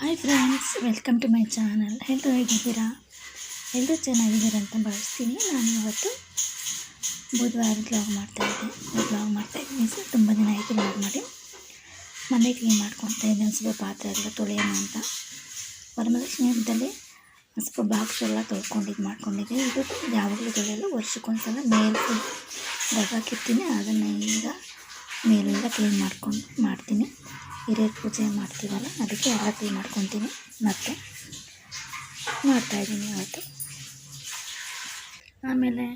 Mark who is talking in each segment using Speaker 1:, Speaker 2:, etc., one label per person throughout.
Speaker 1: Hi friends welcome to my channel ಎಲ್ಲರೂ ಹೇಗಿದ್ದೀರಾ? ಎಲ್ಲರೂ ಚೆನ್ನಾಗಿದ್ದೀರಾ ಅಂತ ಭಾವಿಸ್ತೀನಿ. ನಾನು ಇವತ್ತು ಬುಧವಾರ ಬ್ಲಾಗ್ ಮಾಡ್ತಾಯಿದ್ದೆ ಬ್ಲಾಗ್ ಮಾಡ್ತಾಯಿದ್ದೀನಿ ಸರ್ ತುಂಬ ದಿನ ಆಯಿತು ಬ್ಲಾಗ್ ಮಾಡಿ. ಮನೆ ಕ್ಲೀನ್ ಮಾಡ್ಕೊತಾ ಇದ್ದೆ ಒಂದು ಸ್ವಲ್ಪ ಪಾತ್ರೆ ಎಲ್ಲ ತೊಳೆಯೋಣ ಅಂತ. ವರಮಹಾಲಕ್ಷ್ಮಿ ಹಬ್ಬದಲ್ಲಿ ಒಂದು ಸ್ವಲ್ಪ ಬಾಕ್ಸ್ ಎಲ್ಲ ತೊಳ್ಕೊಂಡಿದ್ದು ಮಾಡ್ಕೊಂಡಿದ್ದೆ. ಇದು ಯಾವಾಗಲೂ ತೊಳೆಯಲ್ಲ ವರ್ಷಕ್ಕೊಂದ್ಸಲ ಮೇಲೆ ಡಬ್ಬ ಕಿತ್ತೀನಿ ಅದನ್ನು ಈಗ ಮೇಲೆಲ್ಲ ಕ್ಲೀನ್ ಮಾಡ್ಕೊಂಡು ಮಾಡ್ತೀನಿ. ಹಿರಿಯರ ಪೂಜೆ ಮಾಡ್ತೀವಲ್ಲ, ಅದಕ್ಕೆ ಆರತಿ ಮಾಡ್ಕೊತೀನಿ. ಮತ್ತೆ ಮಾಡ್ತಾಯಿದ್ದೀನಿ ಇವತ್ತು ಆಮೇಲೆ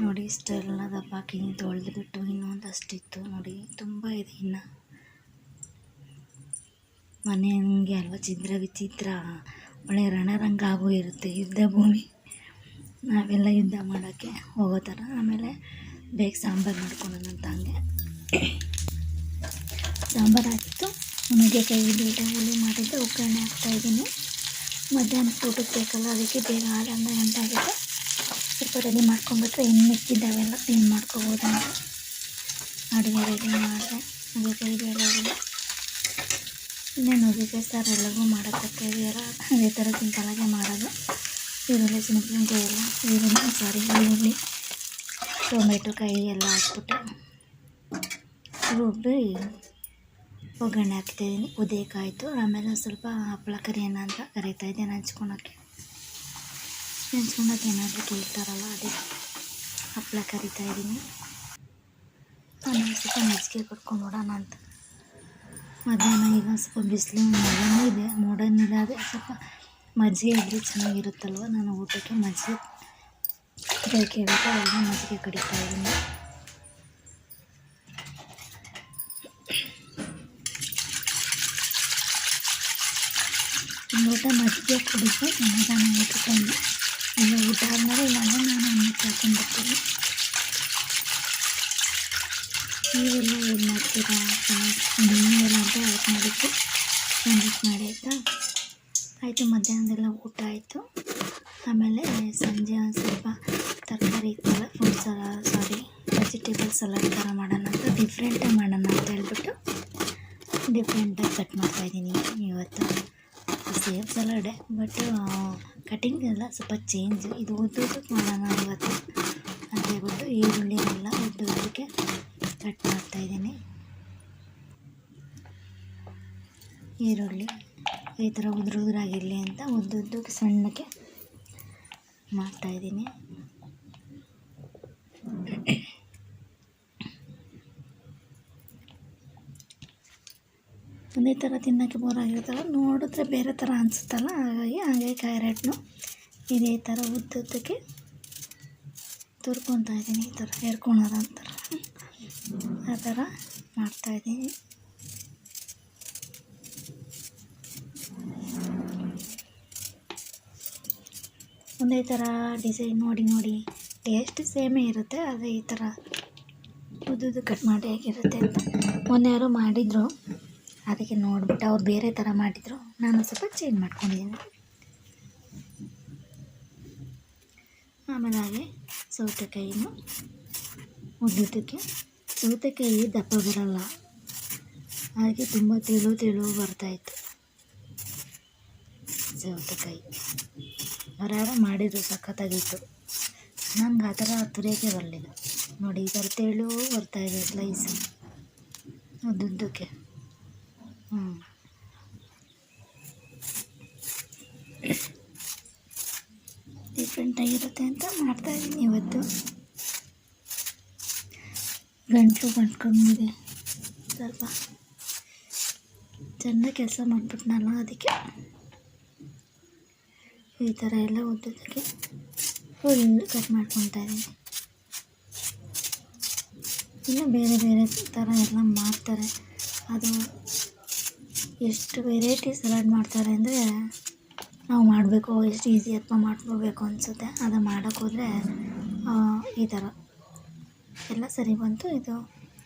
Speaker 1: ನೋಡಿ ಇಷ್ಟೆಲ್ಲ ದಪ್ಪ ಹಾಕಿ ತೊಳೆದು ಬಿಟ್ಟು ಇನ್ನೊಂದಷ್ಟಿತ್ತು ನೋಡಿ, ತುಂಬ ಇದೆ ಇನ್ನು. ಮನೆ ಹಂಗೆ ಅಲ್ವ ಚಿತ್ರ ವಿಚಿತ್ರ. ಒಳ್ಳೆ ರಣರಂಗ ಆಗೋ ಇರುತ್ತೆ ಯುದ್ಧ ಭೂಮಿ. ನಾವೆಲ್ಲ ಯುದ್ಧ ಮಾಡೋಕ್ಕೆ ಹೋಗೋ ಥರ. ಆಮೇಲೆ ಬೇಗ ಸಾಂಬಾರು ಮಾಡ್ಕೊಳ್ಳೋಣ ಅಂತ ಹಂಗೆ. ಸಾಂಬಾರು ಹಾಕಿತ್ತು ನುಗ್ಗೆಕಾಯಿ ಬೀಟಾಗಲಿ ಮಾಡಿದ್ದೆ ಒಗ್ಗರಣೆ ಹಾಕ್ತಾಯಿದ್ದೀನಿ ಮಧ್ಯಾಹ್ನ ಊಟಕ್ಕೆ ಬೇಕಲ್ಲ, ಅದಕ್ಕೆ ಬೇಗ ಗಂಟೆ ಆಗಿದೆ ಸ್ವಲ್ಪ ರೆಡಿ ಮಾಡ್ಕೊಂಡ್ಬಿಟ್ರೆ ಇನ್ನು ಮಿಕ್ಕಿದ್ದಾವೆಲ್ಲ ಕ್ಲೀನ್ ಮಾಡ್ಕೋಬೋದು ಅಂತ ಅಡುಗೆ ರೆಡಿ ಮಾಡಿದೆ. ನುಗ್ಗೆಕಾಯಿ ಹುಳಿ ಇನ್ನೇ ನುಗ್ಗೆಕಾಯಿ, ಸಾರು ಎಲ್ಲವೂ ಮಾಡೋಕ್ಕೆ ಇದೆಯಲ್ಲ ಅದೇ ಥರ ಸಿಂಪಲಾಗೆ ಮಾಡೋದು. ಈರುಳ್ಳಿ ಸಿಂಪಲ್ಗೆ ಎಲ್ಲ ಈರುಳ್ಳಿ, ಸಾರಿ, ಈರುಳ್ಳಿ, ಟೊಮೆಟೊ, ಕಾಯಿ ಎಲ್ಲ ಹಾಕ್ಬಿಟ್ಟು ರುಬ್ಬಿ ಒಗ್ಗರಣೆ ಹಾಕ್ತಾಯಿದ್ದೀನಿ ಉದಯಕ್ಕಾಯಿತು ಆಮೇಲೆ ಸ್ವಲ್ಪ ಹಪ್ಪಳ ಕರಿಯೋಣ ಅಂತ ಕರಿತಾ ಇದ್ದೀನಿ ಹಂಚ್ಕೊಳಕ್ಕೆ ಹಂಚ್ಕೊಳಕ್ಕೆ ಏನಾದರೂ ಕೇಳ್ತಾರಲ್ಲ ಅದೇ ಹಪ್ಪಳ ಕರಿತಾ ಇದ್ದೀನಿ. ಆಮೇಲೆ ಸ್ವಲ್ಪ ಮಜ್ಜಿಗೆ ಕೊಟ್ಕೊಂಡು ನೋಡೋಣ ಅಂತ. ಮಧ್ಯಾಹ್ನ ಈಗ ಸ್ವಲ್ಪ ಬಿಸಿಲು ಮಳೆನೂ ಇದೆ ಮೋಡನಿಲ್ಲ ಅದೇ ಸ್ವಲ್ಪ ಮಜ್ಜಿಗೆ ಆದರೆ ಚೆನ್ನಾಗಿರುತ್ತಲ್ವ? ನಾನು ಊಟಕ್ಕೆ ಮಜ್ಜಿಗೆ ಬೇಕೇ ಬೇಕು ಎಲ್ಲ ಮಜ್ಜಿಗೆ ಕಡಿತಾ ಇದ್ದೀನಿ. ಮಜ್ಜಿಗೆ ಕುಡಿದ್ರೆ ಸಮಾಧಾನ ಊಟಕ್ಕೊಂದು ಎಲ್ಲ ಊಟ ಆದಮೇಲೆ ಇಲ್ಲಾಂದರೆ ನಾನು ಅನ್ನಕ್ಕೆ ಹಾಕೊಂಡ್ಬಿಡ್ತೀನಿ ನೀವೆಲ್ಲ ಏನು ಮಾಡ್ತೀರಾ? ನೀವೆಲ್ಲ ಅಂತ ಯಾಕೆ ಮಾಡಿದ್ದು. ಸಂಜೆ ಮಾಡಿ ಆಯಿತಾ? ಆಯಿತು, ಮಧ್ಯಾಹ್ನದೆಲ್ಲ ಊಟ ಆಯಿತು. ಆಮೇಲೆ ಸಂಜೆ ಒಂದು ಸ್ವಲ್ಪ ತರಕಾರಿ ಇತ್ತಲ್ಲ fruits salad sorry vegetable salad ಥರ ಮಾಡೋಣ ಅಂತ ಡಿಫ್ರೆಂಟಾಗಿ ಮಾಡೋಣ ಅಂತ ಹೇಳ್ಬಿಟ್ಟು ಡಿಫ್ರೆಂಟಾಗಿ ಕಟ್ ಮಾಡ್ತಾಯಿದ್ದೀನಿ ಇವತ್ತು ಸೇಮ್ ಸಲಾಡೆ ಬಟ್ ಕಟಿಂಗ್ ಎಲ್ಲ ಸ್ವಲ್ಪ ಚೇಂಜ್ ಇದು ಉದ್ದುದ್ದಕ್ಕೆ ಮಾಡೋಣ ಇವತ್ತು. ಅಂತ ಹೇಳ್ಬಿಟ್ಟು ಈರುಳ್ಳಿನೆಲ್ಲ ಉದ್ದುದ್ದಕ್ಕೆ ಕಟ್ ಮಾಡ್ತಾಯಿದ್ದೀನಿ ಈರುಳ್ಳಿ ಈ ಥರ ಉದುರು ಉದುರಾಗಿರಲಿ ಅಂತ ಉದ್ದುದ್ದಕ್ಕೆ ಸಣ್ಣಕ್ಕೆ ಮಾಡ್ತಾಯಿದ್ದೀನಿ ಒಂದೇ ಥರ ತಿನ್ನೋಕ್ಕೆ ಬೋರ್ ಆಗಿರುತ್ತಲ್ಲ, ನೋಡಿದ್ರೆ ಬೇರೆ ಥರ ಅನಿಸುತ್ತಲ್ಲ, ಹಾಗಾಗಿ ಹಾಗೆ ಕ್ಯಾರೆಟ್ನು ಇದೇ ಥರ ಉದ್ದುದ್ದಕ್ಕೆ ತುರ್ಕೊತಾ ಇದ್ದೀನಿ, ಈ ಥರ ಹೇರ್ಕೊಳೋದು ಅಂತಾರೆ ಆ ಥರ ಮಾಡ್ತಾಯಿದ್ದೀನಿ ಒಂದೇ ಥರ ಡಿಸೈನ್ ನೋಡಿ ನೋಡಿ, ಟೇಸ್ಟ್ ಸೇಮೇ ಇರುತ್ತೆ, ಆದರೆ ಈ ಥರ ಉದ್ದುದ್ದು ಕಟ್ ಮಾಡಿ ಹೇಗಿರುತ್ತೆ ಅಂತ. ಮೊನ್ನೆ ಯಾರೋ ಮಾಡಿದರು. ಅದಕ್ಕೆ ನೋಡಿಬಿಟ್ಟು ಅವ್ರು ಬೇರೆ ಥರ ಮಾಡಿದರು. ನಾನು ಸ್ವಲ್ಪ ಚೇಂಜ್ ಮಾಡ್ಕೊಂಡಿದ್ದೀನಿ. ಆಮೇಲೆ ಹಾಗೆ ಸೌತೆಕಾಯಿನೂ ಉದ್ದಕ್ಕೆ ಸೌತೆಕಾಯಿ ದಪ್ಪ ಬರಲ್ಲ. ಹಾಗೆ ತುಂಬ ತೆಳು ತೆಳು ಬರ್ತಾಯಿತ್ತು ಸೌತೆಕಾಯಿ. ಯಾರು ಮಾಡಿದ್ರು, ಸಖತ್ತಾಗಿತ್ತು. ನಂಗೆ ಆ ಥರ ತುರಿಯೋಕ್ಕೆ ಬರಲಿಲ್ಲ. ನೋಡಿ, ಈ ಥರ ತೆಳು ಬರ್ತಾಯಿದೆ ಸ್ಲೈಸ್ ಉದ್ದುದ್ದಕ್ಕೆ. ಹ್ಞೂ ಡಿಫ್ರೆಂಟಾಗಿರುತ್ತೆ ಅಂತ ಮಾಡ್ತಾಯಿದ್ದೀನಿ ಇವತ್ತು. ಗಂಟಲು ಗಂಟ್ಕೊಂಡಿದೆ ಸ್ವಲ್ಪ. ಚೆನ್ನಾಗಿ ಕೆಲಸ ಮಾಡಿಬಿಟ್ನಲ್ಲ ಅದಕ್ಕೆ. ಈ ಥರ ಎಲ್ಲ ಉದ್ದಕ್ಕೆ ಫುಲ್ ಕಟ್ ಮಾಡ್ಕೊತಾ ಇದ್ದೀನಿ ಇನ್ನು ಬೇರೆ ಬೇರೆ ಥರ ಎಲ್ಲ ಮಾಡ್ತಾರೆ. ಅದು ಎಷ್ಟು ವೆರೈಟಿ ಸಲಾಡ್ ಮಾಡ್ತಾರೆ ಅಂದರೆ ನಾವು ಮಾಡಬೇಕು, ಎಷ್ಟು ಈಸಿ ಅಥವಾ ಮಾಡ್ಕೋಬೇಕು ಅನಿಸುತ್ತೆ. ಅದು ಮಾಡೋಕ್ಕೋದ್ರೆ ಈ ಥರ ಎಲ್ಲ ಸರಿ ಬಂತು ಇದು.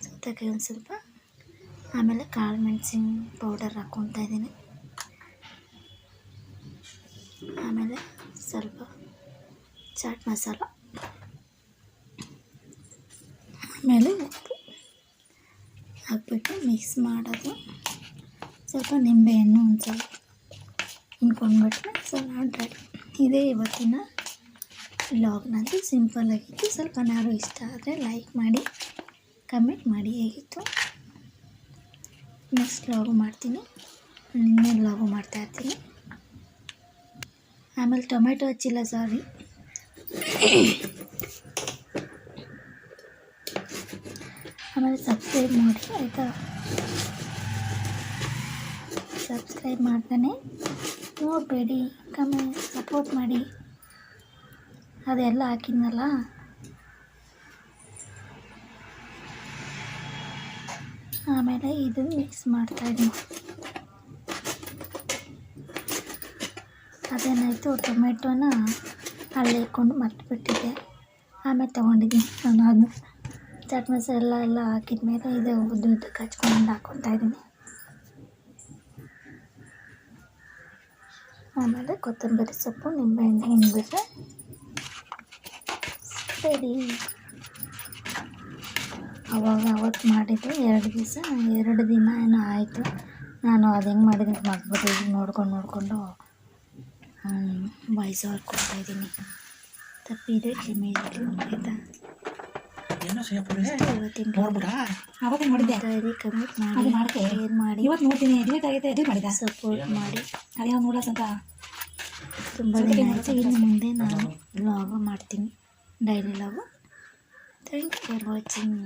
Speaker 1: ಸೌತೆಕಾಯಿ ಒಂದು ಸ್ವಲ್ಪ, ಆಮೇಲೆ ಕಾಳು ಮೆಣಸಿನ ಪೌಡರ್ ಹಾಕ್ಕೊತಾ ಇದ್ದೀನಿ. ಆಮೇಲೆ ಸ್ವಲ್ಪ ಚಾಟ್ ಮಸಾಲ. ಆಮೇಲೆ ಉಪ್ಪು ಹಾಕ್ಬಿಟ್ಟು ಮಿಕ್ಸ್ ಮಾಡೋದು. ಸ್ವಲ್ಪ ನಿಂಬೆಹಣ್ಣು ಒಂದು ಸ್ವಲ್ಪ ಸಲಾಡ್ ರೆಡಿ ಇದೇ ಇವತ್ತಿನ ಲಾಗ್ನದು ಸಿಂಪಲ್ಲಾಗಿತ್ತು ಸ್ವಲ್ಪ ಏನಾದ್ರು ಇಷ್ಟ ಆದರೆ ಲೈಕ್ ಮಾಡಿ, ಕಮೆಂಟ್ ಮಾಡಿ ಹೇಗಿತ್ತು? ನೆಕ್ಸ್ಟ್ ಲಾಗು ಮಾಡ್ತೀನಿ. ನಿನ್ನೆ ಲಾಗು ಮಾಡ್ತಾಯಿರ್ತೀನಿ ಆಮೇಲೆ ಟೊಮೆಟೊ ಹಚ್ಚಿಲ್ಲ ಸಾರಿ ಆಮೇಲೆ ಸಬ್ಸ್ಕ್ರೈಬ್ ಮಾಡಿ ಆಯಿತಾ? ಸಬ್ಸ್ಕ್ರೈಬ್ ಮಾಡ್ತಾನೆ. ನೋಡಬೇಡಿ ಕಮೆಂಟ್ ಸಪೋರ್ಟ್ ಮಾಡಿ. ಅದೆಲ್ಲ ಹಾಕಿದ್ನಲ್ಲ? ಆಮೇಲೆ ಇದು ಮಿಕ್ಸ್ ಮಾಡ್ತಾಯಿದ್ದೀನಿ ಅದೇನಾಯಿತು, ಟೊಮೆಟೊನ ಅಲ್ಲಿ ಇಟ್ಕೊಂಡು ಮರ್ತುಬಿಟ್ಟಿದ್ದೆ. ಆಮೇಲೆ ತೊಗೊಂಡಿದ್ದೀನಿ ನಾನು ಅದನ್ನ. ಚಾಟ್ ಮಸಾಲ ಎಲ್ಲ ಹಾಕಿದ ಮೇಲೆ ಇದು ಉದ್ದು ಉದ್ದಕ್ಕೆ ಹಚ್ಕೊಂಡು ಹಾಕ್ಕೊತಾ ಆಮೇಲೆ ಕೊತ್ತಂಬರಿ ಸೊಪ್ಪು, ನಿಂಬೆಹಣ್ಣು ಹಿಂಡ್ಬಿಟ್ರೆ ಸರಿ. ಅವಾಗ ಅವತ್ತು ಮಾಡಿದ್ದು ಎರಡು ದಿವಸ, ಎರಡು ದಿನ ಏನೋ ಆಯಿತು. ನಾನು ಅದು ಹೆಂಗೆ ಮಾಡಿದೆ ಅಂತ ಮರ್ತ್ಬಿಟ್ಟು ನೋಡ್ಕೊಂಡು ನೋಡಿಕೊಂಡು ವಾಯ್ಸ್ ಓವರ್ ಕೊಡ್ತಾಯಿದ್ದೀನಿ ತಪ್ಪಿದೆ ಕ್ಷಮೆ ಆಯಿತಾ
Speaker 2: ಏನೋ ಸೇಪುರೆ
Speaker 1: ಇವತ್ತಿನ
Speaker 2: ನೋಡ್ಬಿಡ. ಅವಾಗ ಮಾಡಿದ್ದೆ
Speaker 1: ಡೈರಿ ಕಮೆಂಟ್
Speaker 2: ಅದು
Speaker 1: ಮಾಡಿ.
Speaker 2: ಮಾಡ್ದೆ.
Speaker 1: ಶೇರ್ ಮಾಡಿ?
Speaker 2: ಇವತ್ತು ನೋಡ್ತೀನಿ. ಎಡಿಟ್ ಆಗೈತೆ ಎಡಿಟ್ ಮಾಡಿದ.
Speaker 1: ಸಪೋರ್ಟ್ ಮಾಡಿ?
Speaker 2: ಅದೇನೋ ನೋಡಕ್ಕಂತ
Speaker 1: ತುಂಬ ದಿನ ಆಯಿತು. ಇನ್ನು ಮುಂದೆ ನಾನು ವ್ಲಾಗ ಮಾಡ್ತೀನಿ. Daily vlog thank you for watching